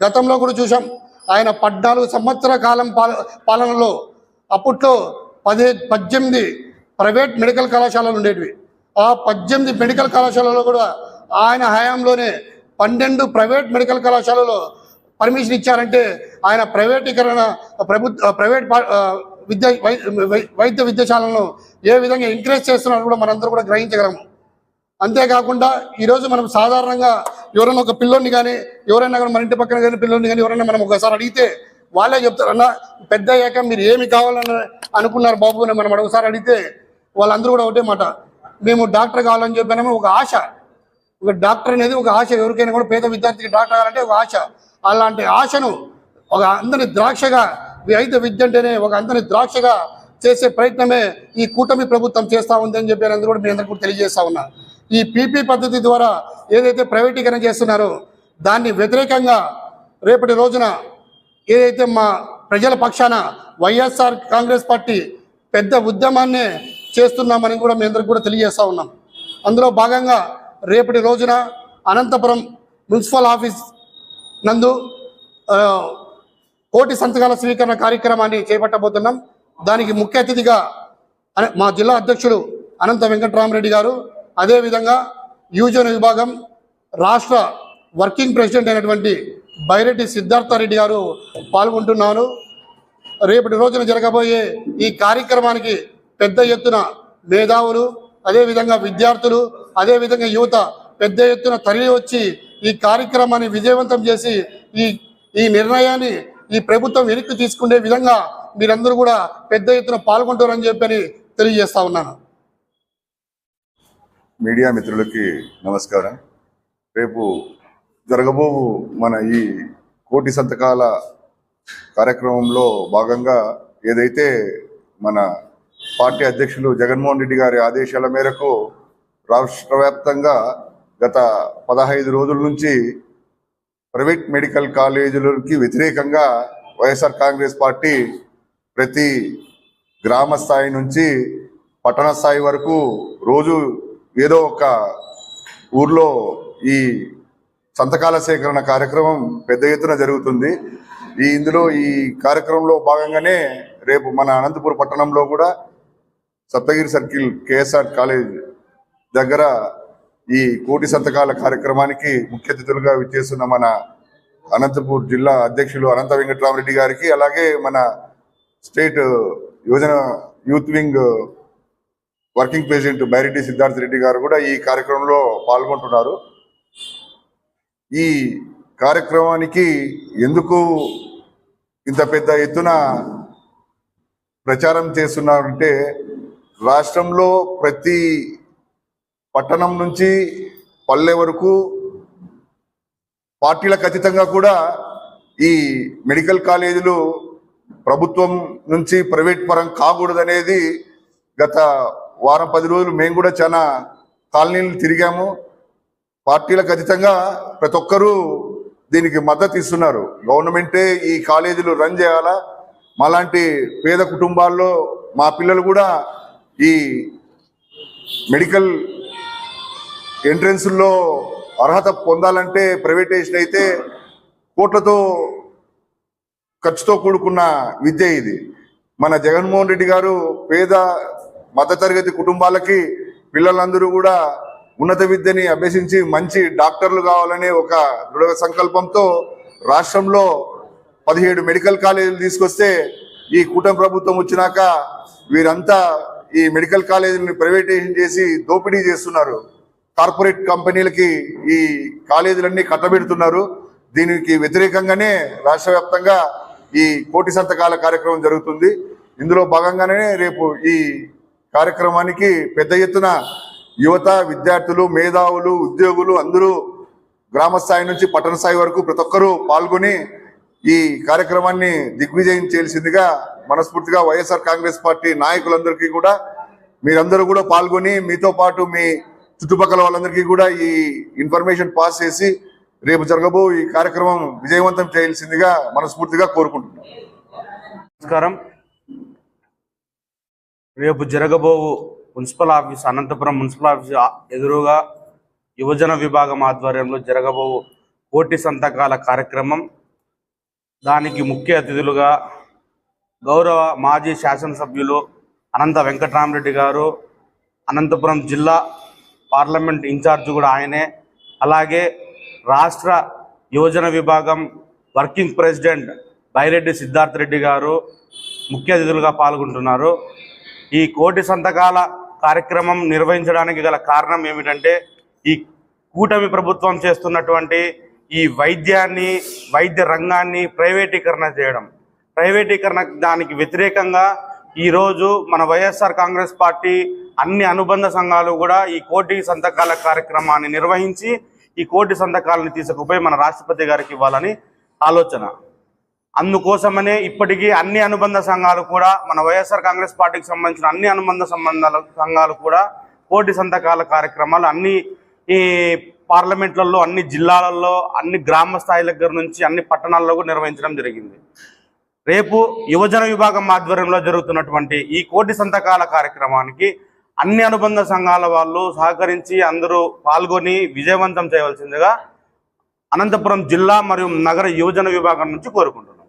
గతంలో కూడా చూసాం ఆయన పద్నాలుగు సంవత్సర కాలం పాల పాలనలో అప్పట్లో పదే పద్దెనిమిది ప్రైవేట్ మెడికల్ కళాశాలలు ఉండేటివి. ఆ పద్దెనిమిది మెడికల్ కళాశాలలో కూడా ఆయన హయాంలోనే పన్నెండు ప్రైవేట్ మెడికల్ కళాశాలలో పర్మిషన్ ఇచ్చారంటే ఆయన ప్రైవేటీకరణ ప్రభుత్వ ప్రైవేట్ పా- విద్య వై- వైద్య విద్యాశాలను ఏ విధంగా ఎంకరేజ్ చేస్తున్నారో కూడా మనందరూ కూడా గ్రహించగలము. అంతేకాకుండా ఈరోజు మనం సాధారణంగా ఎవరైనా ఒక పిల్లోని కానీ ఎవరైనా కానీ మన ఇంటి పక్కన కానీ పిల్లోని కానీ ఎవరైనా మనం ఒకసారి అడిగితే వాళ్ళే చెప్తారు అన్న పెద్ద అయ్యాక మీరు ఏమి కావాలని అనుకున్నారు బాబు? అని మనం ఒకసారి అడిగితే వాళ్ళందరూ కూడా ఒకటే మాట మేము డాక్టర్ కావాలని చెప్పినాము ఒక ఆశ. ఒక డాక్టర్ అనేది ఒక ఆశ ఎవరికైనా కూడా పేద విద్యార్థికి డాక్టర్ కావాలంటే ఒక ఆశ. అలాంటి ఆశను ఒక అందరి ద్రాక్షగా వైద్య విద్య అంటేనే ఒక అందరి ద్రాక్షగా చేసే ప్రయత్నమే ఈ కూటమి ప్రభుత్వం చేస్తా ఉందని చెప్పి అందరూ కూడా మీ అందరికీ కూడా తెలియజేస్తా ఉన్నా. ఈ పీపీ పద్ధతి ద్వారా ఏదైతే ప్రైవేటీకరణ చేస్తున్నారో దాన్ని వ్యతిరేకంగా రేపటి రోజున ఏదైతే మా ప్రజల పక్షాన వైఎస్ఆర్ కాంగ్రెస్ పార్టీ పెద్ద ఉద్యమాన్నే చేస్తున్నామని కూడా మీ అందరికి కూడా తెలియజేస్తా ఉన్నాం. అందులో భాగంగా రేపటి రోజున అనంతపురం మున్సిపల్ ఆఫీస్ నందు కోటి సంతకాల స్వీకరణ కార్యక్రమాన్ని చేపట్టబోతున్నాం. దానికి ముఖ్య అతిథిగా మా జిల్లా అధ్యక్షుడు అనంత వెంకటరామరెడ్డి గారు అదేవిధంగా యువజన విభాగం రాష్ట్ర వర్కింగ్ ప్రెసిడెంట్ అయినటువంటి బైరెడ్డి సిద్ధార్థారెడ్డి గారు పాల్గొంటున్నారు రేపటి రోజున జరగబోయే ఈ కార్యక్రమానికి పెద్ద ఎత్తున మేధావులు అదేవిధంగా విద్యార్థులు అదేవిధంగా యువత పెద్ద ఎత్తున తరలి వచ్చి ఈ కార్యక్రమాన్ని విజయవంతం చేసి ఈ ఈ నిర్ణయాన్ని ఈ ప్రభుత్వం వెనక్కి తీసుకునే విధంగా మీరందరూ కూడా పెద్ద ఎత్తున పాల్గొంటారని చెప్పని తెలియజేస్తా ఉన్నాను. మీడియా మిత్రులకి నమస్కారం. రేపు జరగబో మన ఈ కోటి సంతకాల కార్యక్రమంలో భాగంగా ఏదైతే మన పార్టీ అధ్యక్షులు జగన్మోహన్ రెడ్డి గారి ఆదేశాల మేరకు రాష్ట్ర వ్యాప్తంగా గత పదహైదు రోజుల నుంచి ప్రైవేట్ మెడికల్ కాలేజీలకి వ్యతిరేకంగా వైఎస్ఆర్ కాంగ్రెస్ పార్టీ ప్రతి గ్రామ స్థాయి నుంచి పట్టణ స్థాయి వరకు రోజు ఏదో ఒక ఊర్లో ఈ సంతకాల సేకరణ కార్యక్రమం పెద్ద ఎత్తున జరుగుతుంది. ఈ ఇందులో ఈ కార్యక్రమంలో భాగంగానే రేపు మన అనంతపురం పట్టణంలో కూడా సప్తగిరి సర్కిల్ కేఎస్ఆర్ కాలేజ్ దగ్గర ఈ కోటి సంతకాల కార్యక్రమానికి ముఖ్య అతిథులుగా విచ్చేస్తున్న మన అనంతపూర్ జిల్లా అధ్యక్షులు అనంత వెంకటరామరెడ్డి గారికి అలాగే మన స్టేట్ యువజన youth wing working president Byreddy Siddhartha Reddy గారు కూడా ఈ కార్యక్రమంలో పాల్గొంటున్నారు. ఈ కార్యక్రమానికి ఎందుకు ఇంత పెద్ద ఎత్తున ప్రచారం చేస్తున్నారంటే రాష్ట్రంలో ప్రతి పట్టణం నుంచి పల్లె వరకు పార్టీలకు అతీతంగా కూడా ఈ మెడికల్ కాలేజీలు ప్రభుత్వం నుంచి ప్రైవేట్ పరం కాకూడదనేది గత వారం పది రోజులు మేము కూడా చాలా కాలనీలు తిరిగాము. పార్టీలకు అతీతంగా ప్రతి ఒక్కరూ దీనికి మద్దతు ఇస్తున్నారు. గవర్నమెంటే ఈ కాలేజీలు రన్ చేయాలా? మాలాంటి పేద కుటుంబాల్లో మా పిల్లలు కూడా ఈ మెడికల్ ఎంట్రన్స్లో అర్హత పొందాలంటే ప్రైవేటైజేషన్ అయితే కోట్లతో ఖర్చుతో కూడుకున్న విద్య ఇది. మన జగన్మోహన్ రెడ్డి గారు పేద మధ్యతరగతి కుటుంబాలకి పిల్లలందరూ కూడా ఉన్నత విద్యని అభ్యసించి మంచి డాక్టర్లు కావాలనే ఒక దృఢ సంకల్పంతో రాష్ట్రంలో పదిహేడు మెడికల్ కాలేజీలు తీసుకొస్తే ఈ కూటమి ప్రభుత్వం వచ్చినాక వీరంతా ఈ మెడికల్ కాలేజీలను ప్రైవేటైజేషన్ చేసి దోపిడీ చేస్తున్నారు. కార్పొరేట్ కంపెనీలకి ఈ కాలేజీలన్నీ కట్టబెడుతున్నారు. దీనికి వ్యతిరేకంగానే రాష్ట్ర వ్యాప్తంగా ఈ కోటి సంతకాల కార్యక్రమం జరుగుతుంది. ఇందులో భాగంగానే రేపు ఈ కార్యక్రమానికి పెద్ద ఎత్తున యువత విద్యార్థులు మేధావులు ఉద్యోగులు అందరూ గ్రామ స్థాయి నుంచి పట్టణ స్థాయి వరకు ప్రతి ఒక్కరూ పాల్గొని ఈ కార్యక్రమాన్ని దిగ్విజయం చేయాల్సిందిగా మనస్ఫూర్తిగా వైఎస్ఆర్ కాంగ్రెస్ పార్టీ నాయకులందరికీ కూడా మీరందరూ కూడా పాల్గొని మీతో పాటు మీ చుట్టుపక్కల వాళ్ళందరికీ కూడా ఈ ఇన్ఫర్మేషన్ పాస్ చేసి రేపు జరగబో ఈ కార్యక్రమం విజయవంతం చేయాల్సిందిగా మనస్ఫూర్తిగా కోరుకుంటున్నాం. నమస్కారం. రేపు జరగబోవు municipal office Anantapuram municipal office ఎదురుగా యువజన విభాగం ఆధ్వర్యంలో జరగబోవు కోటి సంతకాల కార్యక్రమం. దానికి ముఖ్య అతిథులుగా గౌరవ మాజీ శాసనసభ్యులు అనంత వెంకటరామరెడ్డి గారు అనంతపురం జిల్లా పార్లమెంట్ ఇన్ఛార్జ్ కూడా ఆయనే. అలాగే రాష్ట్ర యువజన విభాగం వర్కింగ్ ప్రెసిడెంట్ బైరెడ్డి సిద్ధార్థ రెడ్డి గారు ముఖ్య అతిథులుగా పాల్గొంటున్నారు. ఈ కోటి సంతకాల కార్యక్రమం నిర్వహించడానికి గల కారణం ఏమిటంటే ఈ కూటమి ప్రభుత్వం చేస్తున్నటువంటి ఈ వైద్యాన్ని వైద్య రంగాన్ని ప్రైవేటీకరణ చేయడం. ప్రైవేటీకరణ దానికి వ్యతిరేకంగా ఈరోజు మన వైఎస్ఆర్ కాంగ్రెస్ పార్టీ అన్ని అనుబంధ సంఘాలు కూడా ఈ కోటి సంతకాల కార్యక్రమాన్ని నిర్వహించి ఈ కోటి సంతకాలను తీసుకుపోయి మన రాష్ట్రపతి గారికి ఇవ్వాలని ఆలోచన. అందుకోసమనే ఇప్పటికీ అన్ని అనుబంధ సంఘాలు కూడా మన వైఎస్ఆర్ కాంగ్రెస్ పార్టీకి సంబంధించిన అన్ని అనుబంధ సంబంధాల సంఘాలు కూడా కోటి సంతకాల కార్యక్రమాలు అన్ని ఈ పార్లమెంట్లలో అన్ని జిల్లాలలో అన్ని గ్రామ స్థాయి దగ్గర నుంచి అన్ని పట్టణాల్లో కూడా నిర్వహించడం జరిగింది. రేపు యువజన విభాగం ఆధ్వర్యంలో జరుగుతున్నటువంటి ఈ కోటి సంతకాల కార్యక్రమానికి అన్ని అనుబంధ సంఘాల వాళ్ళు సహకరించి అందరూ పాల్గొని విజయవంతం చేయవలసిందిగా అనంతపురం జిల్లా మరియు నగర యువజన విభాగం నుంచి కోరుకుంటున్నాను